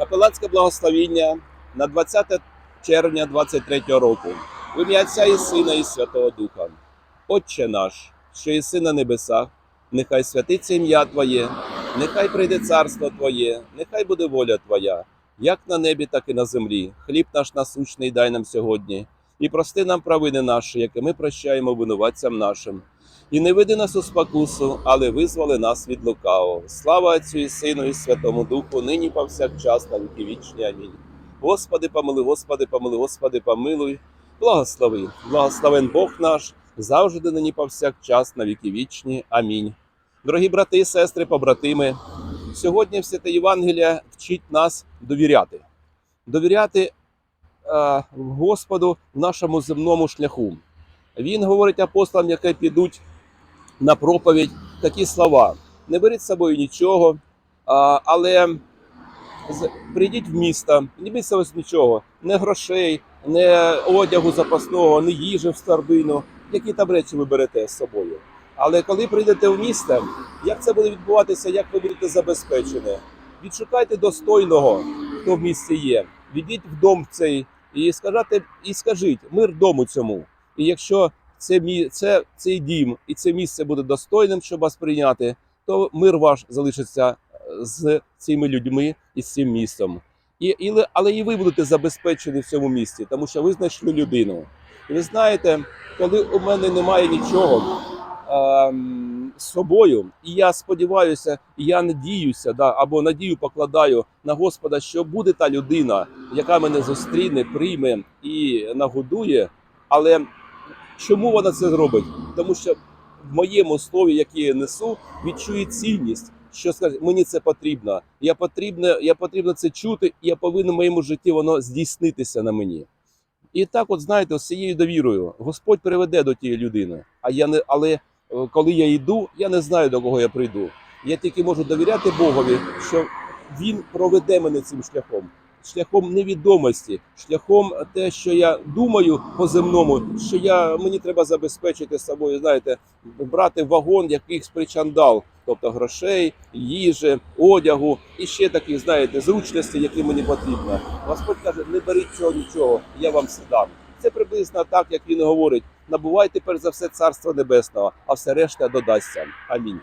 Капеланське благословіння на 20 червня 23 року. В ім'я Отця і Сина і Святого Духа. Отче наш, що єси на небесах, нехай святиться ім'я Твоє, нехай прийде царство Твоє, нехай буде воля Твоя, як на небі, так і на землі. Хліб наш насущний дай нам сьогодні, і прости нам провини наші, які ми прощаємо винуватцям нашим. І не веди нас у спокусу, але визволи нас від лукавого. Слава Отцю і Сину і Святому Духу, нині повсякчас на віки вічні. Амінь. Господи, помилуй, Господи, помилуй, Господи, помилуй. Благослови, благословен Бог наш, завжди нині повсякчас на віки вічні. Амінь. Дорогі брати сестри, побратими, сьогодні святе Євангелія вчить нас довіряти. Довіряти е, Господу в нашому земному шляху. Він говорить апостолам, які підуть на проповідь, такі слова: не беріть з собою нічого, але прийдіть в місто, не беріть з нічого, не грошей, не одягу запасного, не їжі в старбину, які там речі ви берете з собою. Але коли прийдете в місто, як це буде відбуватися, як ви будете забезпечені? Відшукайте достойного, хто в місті є. Відіть в дом цей і скажете, і скажіть мир дому цьому. І якщо це, мі- це, цей дім і це місце буде достойним, щоб вас прийняти, то мир ваш залишиться е, з цими людьми і з цим містом. І, і, але і ви будете забезпечені в цьому місті, тому що ви знайшли людину. І ви знаєте, коли у мене немає нічого ем, з собою, і я сподіваюся, я надіюся, да, або надію покладаю на Господа, що буде та людина, яка мене зустріне, прийме і нагодує. Але чому вона це зробить? Тому що в моєму слові, яке я несу, відчує цінність. Що скаже, мені це потрібно. Я потрібно, я потрібно це чути, і я повинен в моєму житті воно здійснитися на мені. І так, от знаєте, з цією довірою Господь приведе до тієї людини. А я не, але е, коли я йду, я не знаю до кого я прийду. Я тільки можу довіряти Богові, що Він проведе мене цим шляхом, шляхом невідомості, шляхом те, що я думаю по земному, що я мені треба забезпечити собою, знаєте, брати вагон якихось причандал, тобто грошей, їжі, одягу і ще таких, знаєте, зручностей, які мені потрібно. Господь каже, не беріть цього нічого, я вам все дам. Це приблизно так, як він говорить: набувайте перш за все царство небесного, а все решта додасться. Амінь.